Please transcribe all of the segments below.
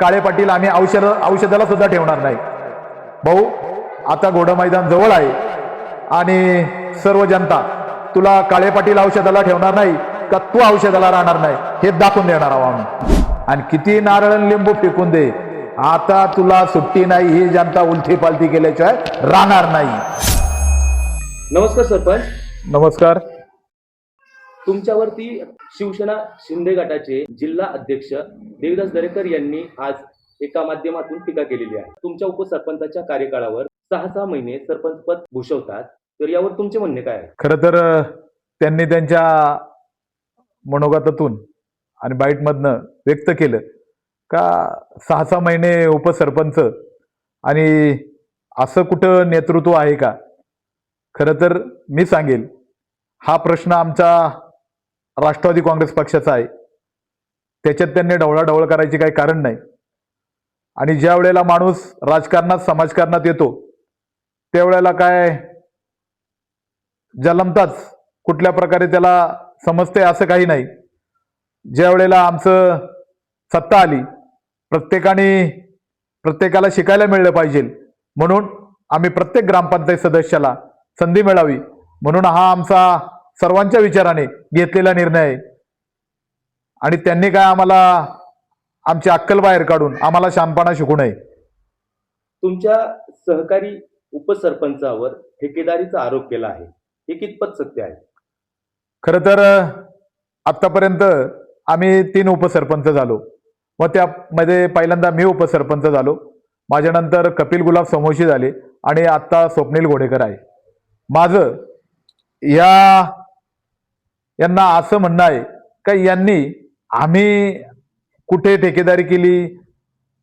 काळे पाटील आम्ही औषध औषधाला सुद्धा ठेवणार नाही. भाऊ आता घोडं मैदान जवळ आहे आणि सर्व जनता तुला काळे पाटील औषधाला ठेवणार नाही का तू औषधाला राहणार नाही हे दाखवून देणार आहोत आम्ही. आणि किती नारळ लिंबू फेकून दे आता तुला सुट्टी नाही ही जनता उलथी पालथी केल्याशिवाय राहणार नाही. नमस्कार सरपंच. नमस्कार. तुमच्यावरती शिवसेना शिंदे गटाचे जिल्हा अध्यक्ष देवदास दरेकर यांनी आज एका माध्यमातून टीका केलेली आहे. तुमच्या उपसरपंचाच्या कार्यकाळावर सहा सहा महिने सरपंच पद भूषवतात. तर यावर तुमचे म्हणणे काय आहे? तर त्यांनी त्यांच्या मनोगतातून आणि बाईटमधनं व्यक्त केलं का सहा सहा महिने उपसरपंच आणि असं कुठं नेतृत्व आहे का? खरं तर मी सांगेल हा प्रश्न आमचा राष्ट्रवादी काँग्रेस पक्षाचा आहे. त्याच्यात त्यांनी ढवळाढवळ करायची काही कारण नाही. आणि ज्या वेळेला माणूस राजकारणात समाजकारणात येतो त्यावेळेला काय जलमताच कुठल्या प्रकारे त्याला समजते असं काही नाही. ज्या वेळेला आमचं सत्ता आली प्रत्येकाने प्रत्येकाला शिकायला मिळलं पाहिजे. म्हणून आम्ही प्रत्येक ग्रामपंचायत सदस्याला संधी मिळावी. म्हणून हा आमचा सर्वांच्या विचाराने घेतलेला निर्णय. आणि त्यांनी काय आम्हाला आमची अक्कल बाहेर काढून आम्हाला शानपणा शिकू नये. तुमच्या सहकारी उपसरपंचावर ठेकेदारीचा आरोप केला आहे. हे कितपत सत्य आहे? खरं तर आत्तापर्यंत आम्ही तीन उपसरपंच झालो. व त्यामध्ये पहिल्यांदा मी उपसरपंच झालो. माझ्यानंतर कपिल गुलाब समोशी झाले आणि आत्ता स्वप्नील घोडेकर आहे. माझं या यांना असं म्हणणं आहे का यांनी आम्ही कुठे ठेकेदारी केली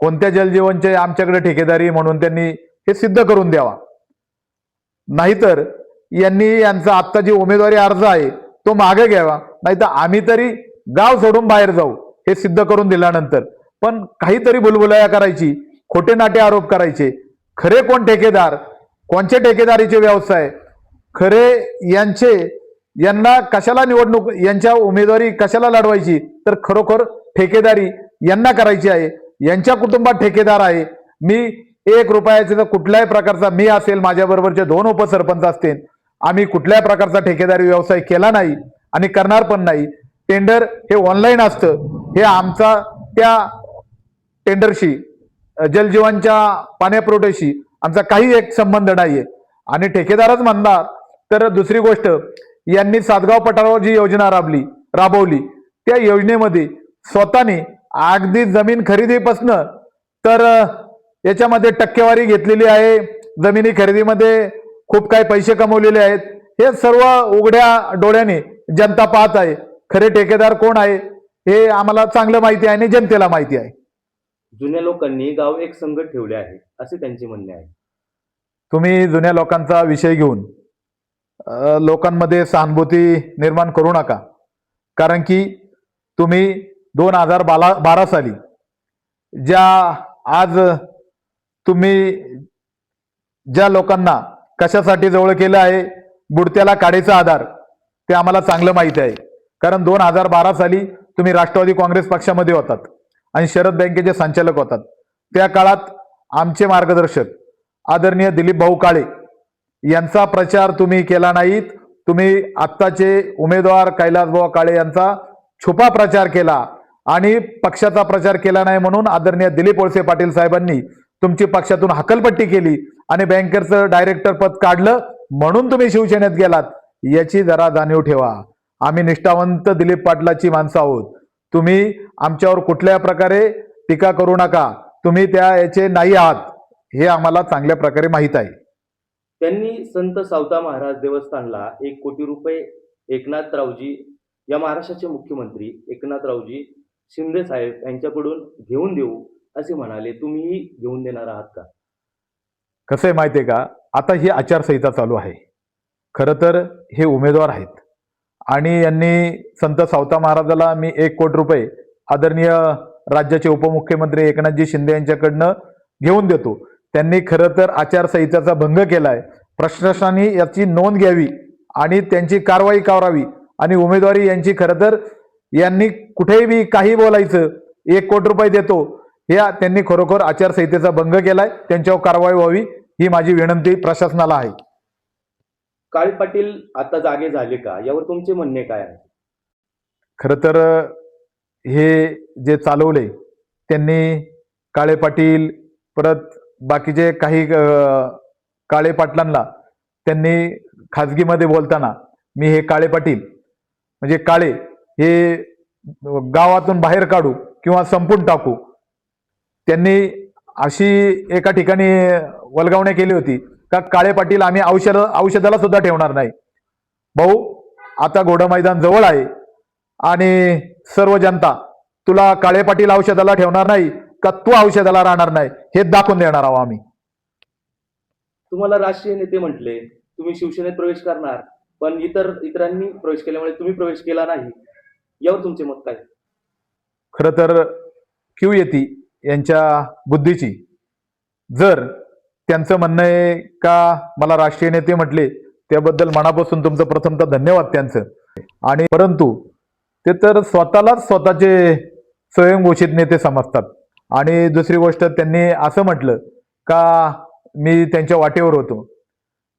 कोणत्या जलजीवनचे आमच्याकडे ठेकेदारी म्हणून त्यांनी हे सिद्ध करून द्यावा. नाहीतर यांनी यांचा आत्ता जी उमेदवारी अर्ज आहे तो मागे घ्यावा नाहीतर आम्ही तरी गाव सोडून बाहेर जाऊ हे सिद्ध करून दिल्यानंतर. पण काहीतरी बुलबुलाया करायची खोटे नाटे आरोप करायचे. खरे कोण ठेकेदार कोणचे ठेकेदारीचे व्यवसाय? खरे यांचे यांना कशाला निवडणूक यांच्या उमेदवारी कशाला लढवायची? तर खरोखर ठेकेदारी यांना करायची आहे. यांच्या कुटुंबात ठेकेदार आहे. मी एक रुपयाचा जर कुठल्याही प्रकारचा मी असेल माझ्याबरोबरचे दोन उपसरपंच असतील. आम्ही कुठल्याही प्रकारचा ठेकेदारी व्यवसाय केला नाही आणि करणार पण नाही. टेंडर हे ऑनलाईन असतं. हे आमचा त्या टेंडरशी जलजीवांच्या पाण्यापुरवठ्याशी आमचा काही एक संबंध नाहीये. आणि ठेकेदारच म्हणणार तर दुसरी गोष्ट यांनी सातगाव पठारावर जी योजना राबली राबवली त्या योजनेमध्ये स्वतःने अगदी जमीन खरेदीपासनं तर याच्यामध्ये टक्केवारी घेतलेली आहे. जमिनी खरेदीमध्ये खूप काही पैसे कमवलेले आहेत. हे सर्व उघड्या डोळ्याने जनता पाहत आहे. खरे ठेकेदार कोण आहे हे आम्हाला चांगलं माहिती आहे आणि जनतेला माहिती आहे. जुन्या लोकांनी गाव एक संघट ठेवले आहे असे त्यांचे म्हणणे आहे. तुम्ही जुन्या लोकांचा विषय घेऊन लोकांमध्ये सहानुभूती निर्माण करू नका. कारण की तुम्ही दोन हजार बारा बारा साली ज्या आज तुम्ही ज्या लोकांना कशासाठी जवळ केलं आहे बुडत्याला काढायचा आधार ते आम्हाला चांगलं माहिती आहे. कारण दोन हजार बारा साली तुम्ही राष्ट्रवादी काँग्रेस पक्षामध्ये होतात आणि शरद बँकेचे संचालक होतात. त्या काळात आमचे मार्गदर्शक आदरणीय दिलीप भाऊ काळे यांचा प्रचार तुम्ही केला नाहीत. तुम्ही आत्ताचे उमेदवार कैलासबाबा काळे यांचा छुपा प्रचार केला आणि पक्षाचा प्रचार केला नाही म्हणून आदरणीय दिलीप वळसे पाटील साहेबांनी तुमची पक्षातून हकलपट्टी केली आणि बँकेचं डायरेक्टर पद काढलं म्हणून तुम्ही शिवसेनेत गेलात. याची जरा जाणीव ठेवा. आम्ही निष्ठावंत दिलीप पाटलाची माणसं आहोत. तुम्ही आमच्यावर कुठल्या प्रकारे टीका करू नका. तुम्ही त्या याचे नाही आहात. हे आम्हाला चांगल्या प्रकारे माहीत आहे. त्यांनी संत सावता महाराज देवस्थानला एक कोटी रुपये एकनाथरावजी या महाराष्ट्राचे मुख्यमंत्री एकनाथरावजी शिंदे साहेब यांच्याकडून घेऊन देऊ असे म्हणाले. तुम्हीही घेऊन देणार आहात का? कसं आहे माहिती आहे का? आता ही आचारसंहिता चालू आहे. खरं तर हे उमेदवार आहेत. आणि यांनी संत सावता महाराजाला मी एक कोटी रुपये आदरणीय राज्याचे उपमुख्यमंत्री एकनाथजी शिंदे यांच्याकडनं घेऊन देतो. त्यांनी खरं तर आचारसंहितेचा भंग केलाय. प्रशासनाने याची नोंद घ्यावी आणि त्यांची कारवाई करावी. आणि उमेदवारी यांची खरं तर यांनी कुठेही काही बोलायचं एक कोटी रुपये देतो या त्यांनी खरोखर आचारसंहितेचा भंग केलाय. त्यांच्यावर कारवाई व्हावी ही माझी विनंती प्रशासनाला आहे. काळे पाटील आता जागे झाले का? यावर तुमचे म्हणणे काय आहे? खरं तर हे जे चालवले त्यांनी काळे पाटील परत बाकीचे काही काळे पाटलांना त्यांनी खाजगीमध्ये बोलताना मी हे काळे पाटील म्हणजे काळे हे गावातून बाहेर काढू किंवा संपून टाकू त्यांनी अशी एका ठिकाणी वलगावणी केली होती का काळे पाटील आम्ही औषध औषधाला सुद्धा ठेवणार नाही. भाऊ आता घोडं मैदान जवळ आहे आणि सर्व जनता तुला काळे पाटील औषधाला ठेवणार नाही का तू औषधाला राहणार नाही? हे दाखवून देणार आहोत आम्ही. तुम्हाला राष्ट्रीय नेते म्हटले तुम्ही शिवसेनेत प्रवेश करणार पण इतर इतरांनी प्रवेश केल्यामुळे तुम्ही प्रवेश केला नाही. यावर तुमचे मत काय? खरं तर क्यू येती यांच्या बुद्धीची. जर त्यांचं म्हणणं आहे का मला राष्ट्रीय नेते म्हटले त्याबद्दल मनापासून तुमचं प्रथमतः धन्यवाद त्यांचं. आणि परंतु ते तर स्वतःलाच स्वतःचे स्वयंघोषित नेते समजतात. आणि दुसरी गोष्ट त्यांनी असं म्हटलं का मी त्यांच्या वाटेवर होतो.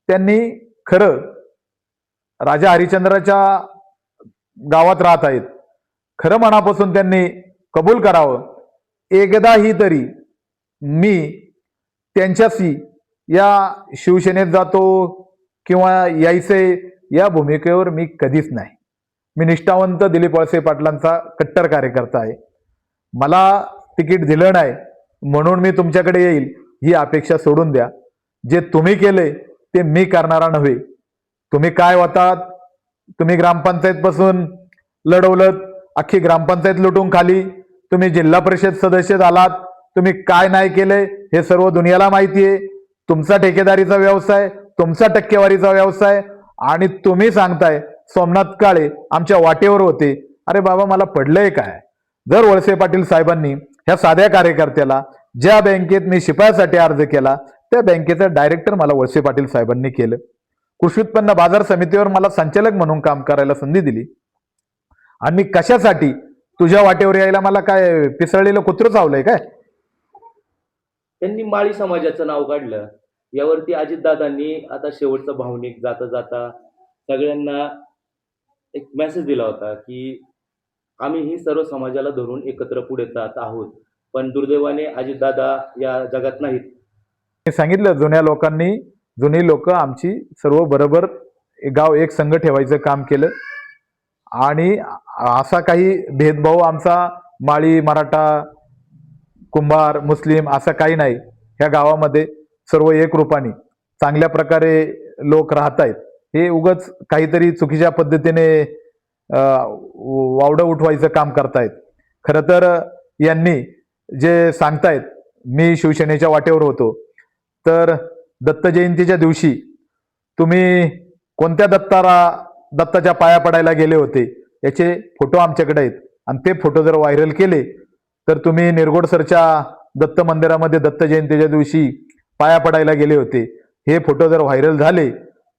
त्यांनी खरं राजा हरिश्चंद्राच्या गावात राहत आहेत. खरं मनापासून त्यांनी कबूल करावं. एकदाही तरी मी त्यांच्याशी या शिवसेनेत जातो किंवा यायचे या भूमिकेवर मी कधीच नाही. मी निष्ठावंत दिलीप वळसे पाटलांचा कट्टर कार्यकर्ता आहे. मला तिकीट दिलं नाही म्हणून मी तुमच्याकडे येईल. ही अपेक्षा सोडून द्या. जे तुम्ही केले ते मी करणारा नव्हे. तुम्ही काय होतात? तुम्ही ग्रामपंचायत पासून लढवलं अख्खी ग्रामपंचायत लुटून खाली. तुम्ही जिल्हा परिषद सदस्य झालात तुम्ही काय नाही केले हे सर्व दुनियाला माहिती आहे. तुमचा ठेकेदारीचा व्यवसाय तुमचा टक्केवारीचा व्यवसाय. आणि तुम्ही सांगताय सोमनाथ काळे आमच्या वाटेवर होते. अरे बाबा मला पडलंय काय? जर वळसे पाटील साहेबांनी ह्या साध्या कार्यकर्त्याला ज्या बँकेत मी शिपायासाठी अर्ज केला त्या बँकेचं डायरेक्टर मला वळसे पाटील साहेबांनी केलं. कृषी उत्पन्न बाजार समितीवर मला संचालक म्हणून काम करायला संधी दिली. आणि मी कशासाठी तुझ्या वाटेवर यायला मला काय पिसळलेलं कुत्र चावलंय काय? त्यांनी माळी समाजाचं नाव काढलं. यावरती अजितदादांनी आता शेवटचं भावनिक जाता जाता सगळ्यांना एक मेसेज दिला होता की आम्ही ही सर्व समाजाला धरून एकत्र पुढे जात आहोत. पण दुर्दैवाने अजितदादा या जगात नाहीत. मी सांगितलं जुन्या लोकांनी जुनी लोक आमची सर्व बरोबर गाव एक संघ ठेवायचं काम केलं. आणि असा काही भेदभाव आमचा माळी मराठा कुंभार मुस्लिम असं काही नाही. ह्या गावामध्ये सर्व एक रूपाने चांगल्या प्रकारे लोक राहत आहेत हे उगच काहीतरी चुकीच्या पद्धतीने वावडं उठवायचं काम करतायत. खरं तर यांनी जे सांगतायत मी शिवसेनेच्या वाटेवर होतो. तर दत्त जयंतीच्या दिवशी तुम्ही कोणत्या दत्तारा दत्ताच्या पाया पडायला गेले होते? याचे फोटो आमच्याकडे आहेत. आणि ते फोटो जर व्हायरल केले तर तुम्ही निरगोड सरच्या दत्त मंदिरामध्ये दत्त जयंतीच्या दिवशी पाया पडायला गेले होते. हे फोटो जर व्हायरल झाले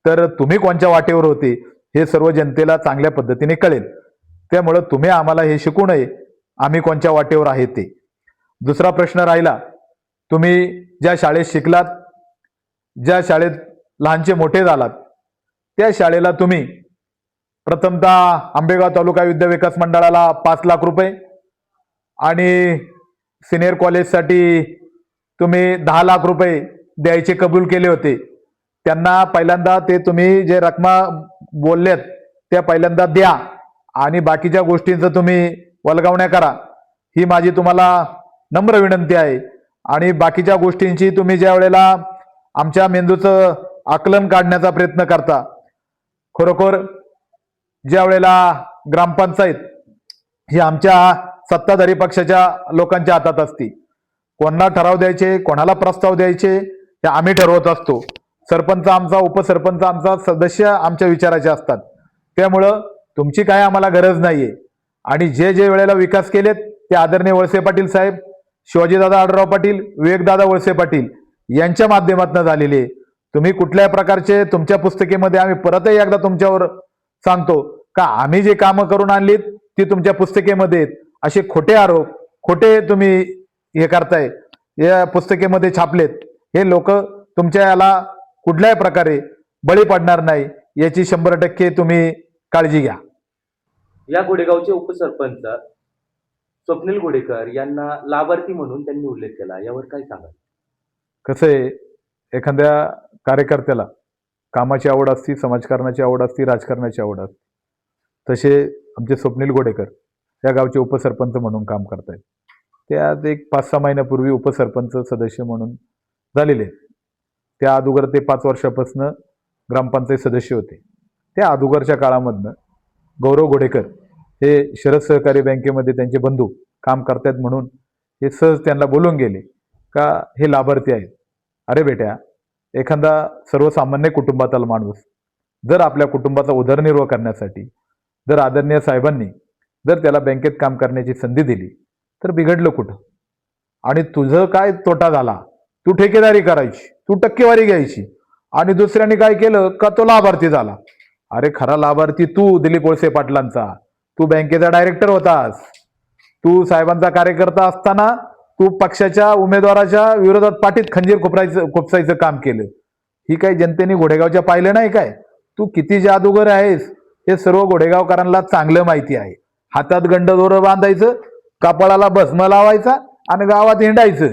तर तुम्ही कोणत्या वाटेवर होते? हे सर्व जनतेला चांगल्या पद्धतीने कळेल. त्यामुळं तुम्ही आम्हाला हे शिकू नये. आम्ही कोणत्या वाटेवर आहे ते. दुसरा प्रश्न राहिला तुम्ही ज्या शाळेत शिकलात ज्या शाळेत लहानचे मोठे झालात त्या शाळेला तुम्ही प्रथमतः आंबेगाव तालुका विद्या विकास मंडळाला पाच लाख रुपये आणि सिनियर कॉलेजसाठी तुम्ही दहा लाख रुपये द्यायचे कबूल केले होते. त्यांना पहिल्यांदा ते तुम्ही जे रकमा बोललेत त्या पहिल्यांदा द्या आणि बाकीच्या गोष्टींचं तुम्ही वलगावण्या करा. ही माझी तुम्हाला नम्र विनंती आहे. आणि बाकीच्या गोष्टींची तुम्ही ज्या वेळेला आमच्या मेंदूचं आकलन काढण्याचा प्रयत्न करता खरोखर ज्या वेळेला ग्रामपंचायत ही आमच्या सत्ताधारी पक्षाच्या लोकांच्या हातात असती कोणाला ठराव द्यायचे कोणाला प्रस्ताव द्यायचे हे आम्ही ठरवत असतो. सरपंच आमचा उपसरपंच आमचा सदस्य आमच्या विचाराचे असतात. त्यामुळं तुमची काय आम्हाला गरज नाहीये. आणि जे जे वेळेला विकास केलेत ते आदरणीय वळसे पाटील साहेब शिवाजीदादा आडराव पाटील विवेकदादा वळसे पाटील यांच्या माध्यमातून झालेले. आहे. तुम्ही कुठल्या प्रकारचे तुमच्या पुस्तकेमध्ये आम्ही परतही एकदा तुमच्यावर सांगतो का आम्ही जे कामं करून आणलीत ती तुमच्या पुस्तकेमध्ये आहेत. असे खोटे आरोप खोटे तुम्ही हे करताय या पुस्तकेमध्ये छापलेत. हे लोक तुमच्या याला कुठल्याही प्रकारे बळी पडणार नाही याची शंभर टक्के तुम्ही काळजी घ्या. या घोडेगावचे उपसरपंच स्वप्नील घोडेकर यांना लाभार्थी म्हणून त्यांनी उल्लेख केला. यावर काय सांगाल? कसं आहे एखाद्या कार्यकर्त्याला कामाची आवड असती समाजकारणाची आवड असती राजकारणाची आवड असते तसे आमचे स्वप्नील गोडेकर या गावचे उपसरपंच म्हणून काम करतायत. ते आज एक पाच सहा महिन्यापूर्वी उपसरपंच सदस्य म्हणून झालेले आहेत. त्या अगोदर ते पाच वर्षापासून ग्रामपंचायत सदस्य होते. त्या अगोदरच्या काळामधनं गौरव घोडेकर हे शरद सहकारी बँकेमध्ये त्यांचे बंधू काम करतायत म्हणून हे सहज त्यांना बोलून गेले का हे लाभार्थी आहेत. अरे बेट्या एखादा सर्वसामान्य कुटुंबातला माणूस जर आपल्या कुटुंबाचा उदरनिर्वाह करण्यासाठी जर आदरणीय साहेबांनी जर त्याला बँकेत काम करण्याची संधी दिली तर बिघडलं कुठं? आणि तुझं काय तोटा झाला? तू ठेकेदारी करायची तू टक्केवारी घ्यायची. आणि दुसऱ्याने काय केलं? का तो लाभार्थी झाला? अरे खरा लाभार्थी तू दिलीप वळसे पाटलांचा. तू बँकेचा डायरेक्टर होतास. तू साहेबांचा कार्यकर्ता असताना तू पक्षाच्या उमेदवाराच्या विरोधात पाठीत खंजीर खुपरायचं खुपसायचं काम केलं. ही काही जनतेने घोडेगावच्या पाहिलं नाही काय? तू किती जादूगर आहेस? हे सर्व घोडेगावकरांना चांगलं माहिती आहे. हातात गंड गंडदोरं बांधायचं कपाळाला भस्म लावायचा आणि गावात हिंडायचं.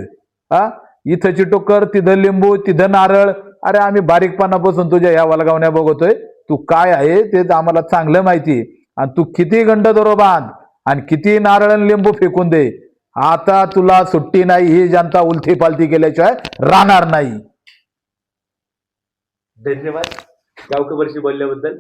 हा इथं चिटोकर तिथं लिंबू तिथं नारळ. अरे आम्ही बारीकपणापासून तुझ्या या वलगावण्या बघतोय. तू काय आहे ते आम्हाला चांगलं माहिती. आहे. आणि तू किती गंडदोरं बांध आणि किती नारळ आणि लिंबू फेकून दे. आता तुला सुट्टी नाही ही जनता उलथी पालथी केल्याशिवाय राहणार नाही. धन्यवाद. गावकबरशी बोलल्याबद्दल.